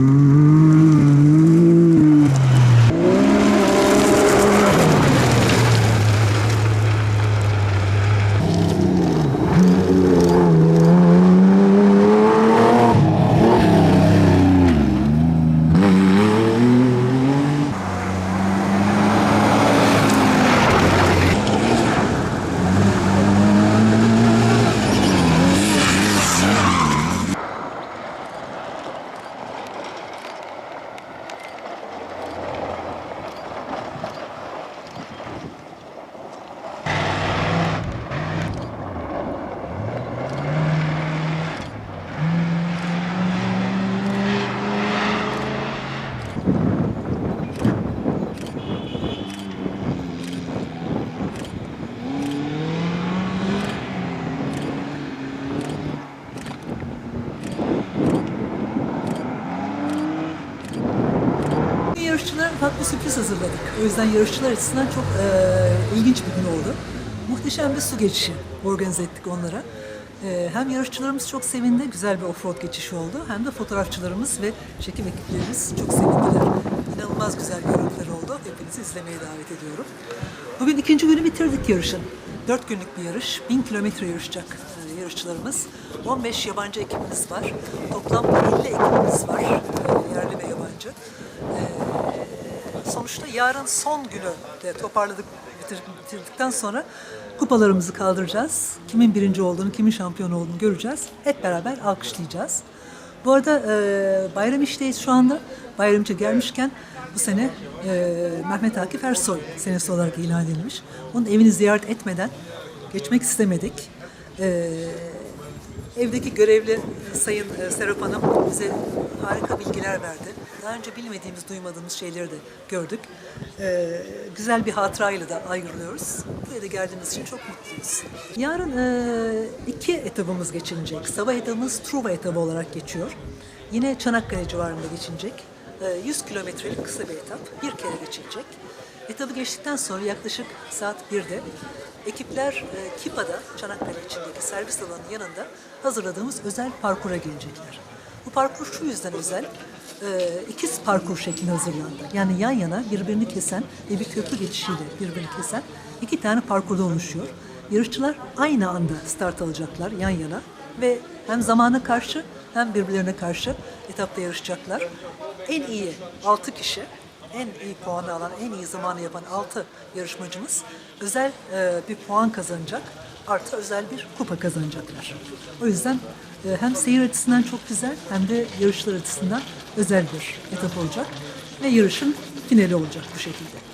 Hum. Yarışçılara ufak bir sürpriz hazırladık. O yüzden yarışçılar açısından çok e, ilginç bir gün oldu. Muhteşem bir su geçişi organize ettik onlara. E, hem yarışçılarımız çok sevindi, güzel bir offroad geçişi oldu. Hem de fotoğrafçılarımız ve çekim ekiplerimiz çok sevindiler. İnanılmaz güzel görüntüler oldu. Hepinizi izlemeye davet ediyorum. Bugün ikinci günü bitirdik yarışın. Dört günlük bir yarış, bin kilometre yarışacak e, yarışçılarımız. 15 yabancı ekibimiz var. Toplam 50 ekibimiz var, e, yerli ve yabancı. Sonuçta yarın son günü de toparladık, bitir- bitirdikten sonra kupalarımızı kaldıracağız. Kimin birinci olduğunu, kimin şampiyon olduğunu göreceğiz. Hep beraber alkışlayacağız. Bu arada e, bayram işteyiz şu anda. Bayramcı gelmişken bu sene e, Mehmet Akif Ersoy senesi olarak ilan edilmiş. Onun evini ziyaret etmeden geçmek istemedik. E, Evdeki görevli Sayın e, Serap Hanım bize harika bilgiler verdi. Daha önce bilmediğimiz, duymadığımız şeyleri de gördük. Ee, güzel bir hatırayla da ayrılıyoruz. Buraya da geldiğimiz için çok mutluyuz. Yarın e, iki etabımız geçilecek. Sabah etabımız Truva etabı olarak geçiyor. Yine Çanakkale civarında geçilecek. Ee, 100 kilometrelik kısa bir etap. Bir kere geçilecek. Etabı geçtikten sonra yaklaşık saat 1'de ekipler e, Kipa'da, Çanakkale içindeki servis alanının yanında hazırladığımız özel parkura gelecekler. Bu parkur şu yüzden özel, e, ikiz parkur şeklinde hazırlandı. Yani yan yana birbirini kesen ve bir köprü geçişiyle birbirini kesen iki tane parkurda oluşuyor. Yarışçılar aynı anda start alacaklar yan yana ve hem zamana karşı hem birbirlerine karşı etapta yarışacaklar. En iyi 6 kişi en iyi puanı alan, en iyi zamanı yapan 6 yarışmacımız özel e, bir puan kazanacak. Artı özel bir kupa kazanacaklar. O yüzden e, hem seyir açısından çok güzel hem de yarışlar açısından özel bir etap olacak. Ve yarışın finali olacak bu şekilde.